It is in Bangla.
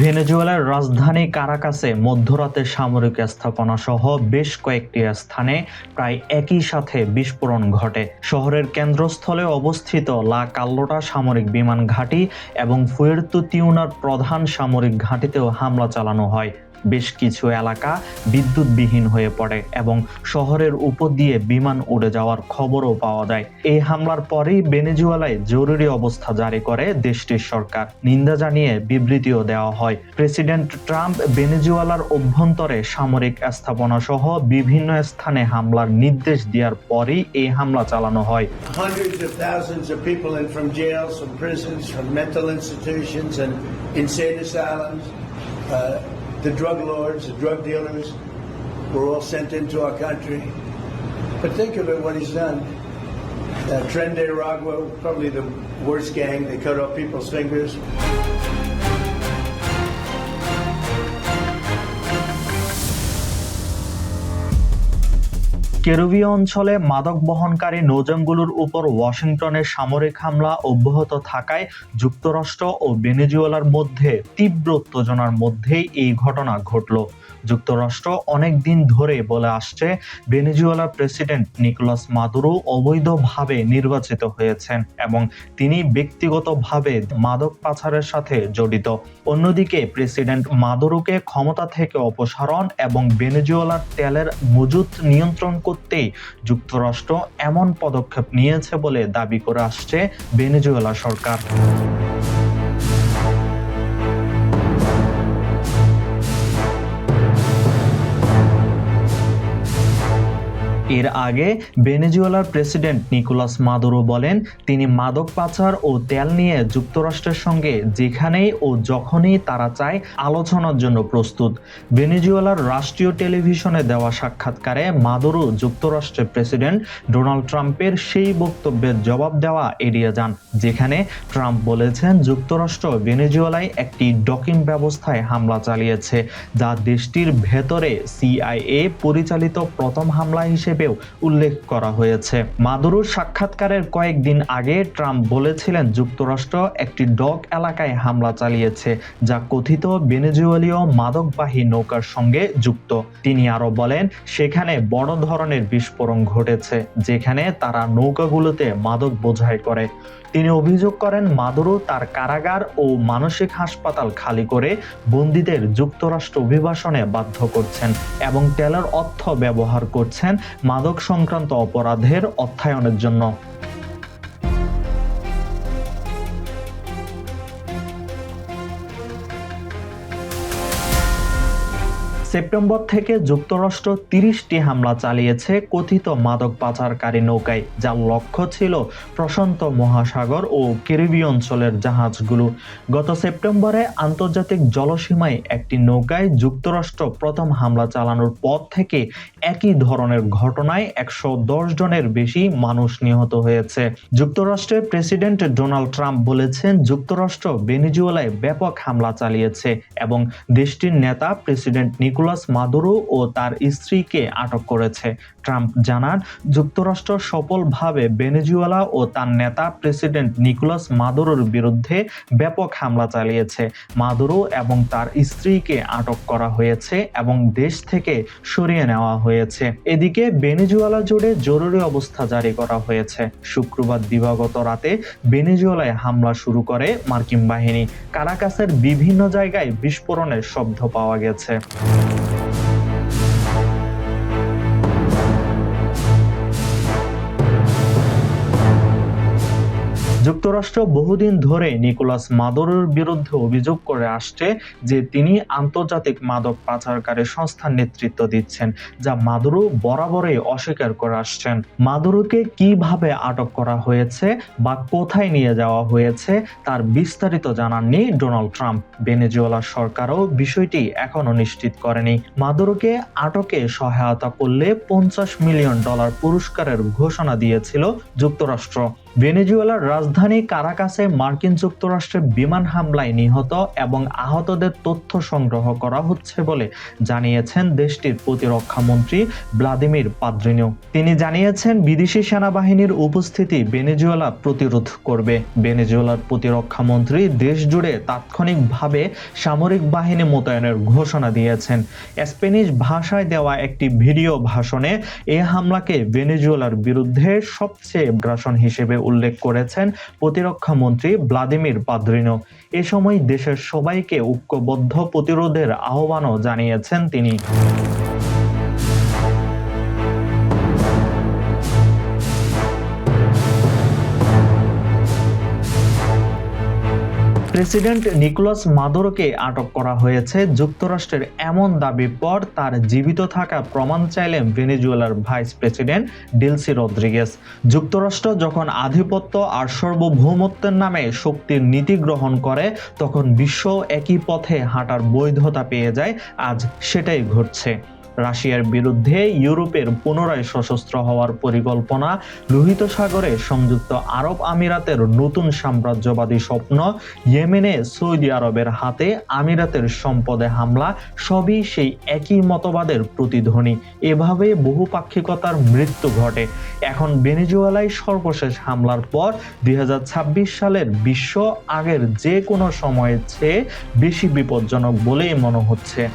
ভেনেজুয়েলার রাজধানী কারাকাসে মধ্যরাতে সামরিক স্থাপনা সহ বেশ কয়েকটি স্থানে প্রায় একই সাথে বিস্ফোরণ ঘটে। শহরের কেন্দ্রস্থলে অবস্থিত লা কাল্লোটা সামরিক বিমান ঘাঁটি এবং ফুয়ের্তু তিউনার প্রধান সামরিক ঘাঁটিতেও হামলা চালানো হয়। বেশ কিছু এলাকা বিদ্যুৎবিহীন হয়ে পড়ে এবং শহরের উপর দিয়ে বিমান উড়ে যাওয়ার খবরও পাওয়া যায়। এই হামলার পরেই ভেনেজুয়েলায় জরুরি অবস্থা জারি করে দেশটির সরকার। নিন্দা জানিয়ে বিবৃতিও দেওয়া হয়। প্রেসিডেন্ট ট্রাম্প ভেনেজুয়েলার অভ্যন্তরে সামরিক স্থাপনা সহ বিভিন্ন স্থানে হামলার নির্দেশ দেওয়ার পরেই এই হামলা চালানো হয়. Uh, the drug lords, the drug dealers were all sent into our country. But think of it, what he's done. Uh, Tren de Aragua, probably the worst gang. They cut off people's fingers. কেরুবীয় অঞ্চলে মাদক বহনকারী নৌযানগুলোর উপর ওয়াশিংটনের সামরিক হামলা অব্যাহত থাকায় যুক্তরাষ্ট্র ও ভেনেজুয়েলার মধ্যে তীব্র উত্তেজনার মধ্যেই এই ঘটনা ঘটল। যুক্তরাষ্ট্র অনেক দিন ধরে বলে আসছে, ভেনেজুয়েলার প্রেসিডেন্ট নিকোলাস মাদুরো অবৈধভাবে নির্বাচিত হয়েছেন এবং তিনি ব্যক্তিগতভাবে মাদক পাচারের সাথে জড়িত। অন্যদিকে প্রেসিডেন্ট মাদুরোকে ক্ষমতা থেকে অপসারণ এবং ভেনেজুয়েলার তেলের মজুত নিয়ন্ত্রণ করতেই যুক্তরাষ্ট্র এমন পদক্ষেপ নিয়েছে বলে দাবি করে আসছে ভেনেজুয়েলা সরকার। এর আগে ভেনেজুয়েলার প্রেসিডেন্ট নিকোলাস মাদুরো বলেন, তিনি মাদক পাচার ও তেল নিয়ে যুক্তরাষ্ট্রের সঙ্গে যেখানেই ও যখনই তারা চায় আলোচনার জন্য প্রস্তুত। ভেনেজুয়েলার রাষ্ট্রীয় টেলিভিশনে দেওয়া সাক্ষাৎকারে মাদুরো যুক্তরাষ্ট্রের প্রেসিডেন্ট ডোনাল্ড ট্রাম্পের সেই বক্তব্যের জবাব দেওয়া এড়িয়ে যান, যেখানে ট্রাম্প বলেছেন যুক্তরাষ্ট্র ভেনেজুয়েলায় একটি ডকিং ব্যবস্থায় হামলা চালিয়েছে, যা দেশটির ভেতরে সিআইএ পরিচালিত প্রথম হামলা হিসেবেও উল্লেখ করা হয়েছে। মাদুরোর সাক্ষাৎকারের কয়েকদিন আগে ট্রাম্প বলেছিলেন যুক্তরাষ্ট্র একটি ডক এলাকায় হামলা চালিয়েছে, যা কথিত ভেনেজুয়েলীয় মাদকবাহী নৌকার সঙ্গে যুক্ত। তিনি আরও বলেন, সেখানে বড় ধরনের বিস্ফোরণ ঘটেছে, যেখানে তারা নৌকাগুলোতে মাদক বোঝাই করে। তিনি অভিযোগ করেন, মাদুরো তার কারাগার ও মানসিক হাসপাতাল খালি করে বন্দীদের যুক্তরাষ্ট্র অভিবাসনে বাধ্য করছেন এবং তেলের অর্থ ব্যবহার করছেন মাদক সংক্রান্ত অপরাধের অর্থায়নের জন্য। সেপ্টেম্বর থেকে যুক্তরাষ্ট্র তিরিশটি হামলা চালিয়েছে কথিত মাদক পাচারকারী নৌকায়, যার লক্ষ্য ছিল প্রশান্ত মহাসাগর ও ক্যারিবীয় অঞ্চলের জাহাজগুলো। গত সেপ্টেম্বরে আন্তর্জাতিক জলসীমায় একটি নৌকায় যুক্তরাষ্ট্র প্রথম হামলা চালানোর পর থেকে একই ধরনের ঘটনায় একশো দশ জনের বেশি মানুষ নিহত হয়েছে। যুক্তরাষ্ট্রের প্রেসিডেন্ট ডোনাল্ড ট্রাম্প বলেছেন, যুক্তরাষ্ট্র ভেনিজুয়েলায় ব্যাপক হামলা চালিয়েছে এবং দেশটির নেতা প্রেসিডেন্ট নিকোলাস মাদুরো ও তার স্ত্রীকে আটক করেছে। ট্রাম্প জানান, যুক্তরাষ্ট্র সফলভাবে ভেনেজুয়েলা ও তার নেতা প্রেসিডেন্ট নিকোলাস মাদুরোর বিরুদ্ধে ব্যাপক হামলা চালিয়েছে। মাদুরো এবং তার স্ত্রীকে আটক করা হয়েছে এবং দেশ থেকে সরিয়ে নেওয়া হয়েছে। এদিকে ভেনেজুয়েলা জুড়ে জরুরি অবস্থা জারি করা হয়েছে। শুক্রবার দিবাগত রাতে ভেনেজুয়েলায় হামলা শুরু করে মার্কিন বাহিনী। কারাকাসের বিভিন্ন জায়গায় বিস্ফোরণের শব্দ পাওয়া গেছে। যুক্তরাষ্ট্র বহুদিন ধরে নিকোলাস মাদুরোর বিরুদ্ধে অভিযোগ করে আসছে যে তিনি আন্তর্জাতিক মাদক পাচারকারী সংস্থার নেতৃত্ব দিচ্ছেন, যা মাদুরো বরাবরই অস্বীকার করে আসছেন। মাদুরোকে কীভাবে আটক করা হয়েছে বা কোথায় নিয়ে যাওয়া হয়েছে তার বিস্তারিত জানাননি ডোনাল্ড ট্রাম্প। ভেনেজুয়েলা সরকারও বিষয়টি এখনও নিশ্চিত করেনি। মাদুরোকে আটকে সহায়তা করলে পঞ্চাশ মিলিয়ন ডলার পুরস্কারের ঘোষণা দিয়েছিল যুক্তরাষ্ট্র। ভেনেজুয়েলার রাজধানী কারাকাসে মার্কিন যুক্তরাষ্ট্রের বিমান হামলায় নিহত এবং আহতদের তথ্য সংগ্রহ করা হচ্ছে বলে জানিয়েছেন দেশটির প্রতিরক্ষা মন্ত্রী ভ্লাদিমির পাদ্রিনো তিনি জানিয়েছেন, বিদেশি সেনাবাহিনীর উপস্থিতি ভেনেজুয়েলা প্রতিরোধ করবে। ভেনেজুয়েলার প্রতিরক্ষা মন্ত্রী দেশ জুড়ে তাৎক্ষণিকভাবে সামরিক বাহিনী মোতায়েনের ঘোষণা দিয়েছেন। স্প্যানিশ ভাষায় দেওয়া একটি ভিডিও ভাষণে এ হামলাকে ভেনেজুয়েলার বিরুদ্ধে সবচেয়ে গ্রাসন হিসেবে উল্লেখ করেছেন প্রতিরক্ষা মন্ত্রী ভ্লাদিমির পাদ্রিনো। এ সময় দেশের সবাইকে ঐক্যবদ্ধ প্রতিরোধের আহ্বানও জানিয়েছেন তিনি। প্রেসিডেন্ট নিকোলাস মাদুরোকে আটক করা হয়েছে। যুক্তরাষ্ট্রের এমন দাবির পর তার জীবিত থাকা প্রমাণ চাইলেন ভেনেজুয়েলার ভাইস প্রেসিডেন্ট ডিলসি রদ্রিগেস। যুক্তরাষ্ট্র যখন আধিপত্য আর সার্বভৌমত্বের নামে শক্তির নীতি গ্রহণ করে, তখন বিশ্ব একই পথে হাঁটার বৈধতা পেয়ে যায়। আজ সেটাই ঘটছে। রাশিয়ার বিরুদ্ধে ইউরোপের পুনরায় সশস্ত্র হওয়ার পরিকল্পনা, লোহিত সাগরে সংযুক্ত আরব আমিরাতের নতুন সাম্রাজ্যবাদী স্বপ্ন, ইয়েমেনে সৌদি আরবের হাতে আমিরাতের সম্পদে হামলা, সবই সেই একই মতবাদের প্রতিধ্বনি। এভাবে বহুপাক্ষিকতার মৃত্যু ঘটে। এখন ভেনেজুয়েলায় সর্বশেষ হামলার পর দুই হাজার ছাব্বিশ সালের বিশ্ব আগের যে কোনো সময়ের চেয়ে বেশি বিপজ্জনক বলেই মনে হচ্ছে।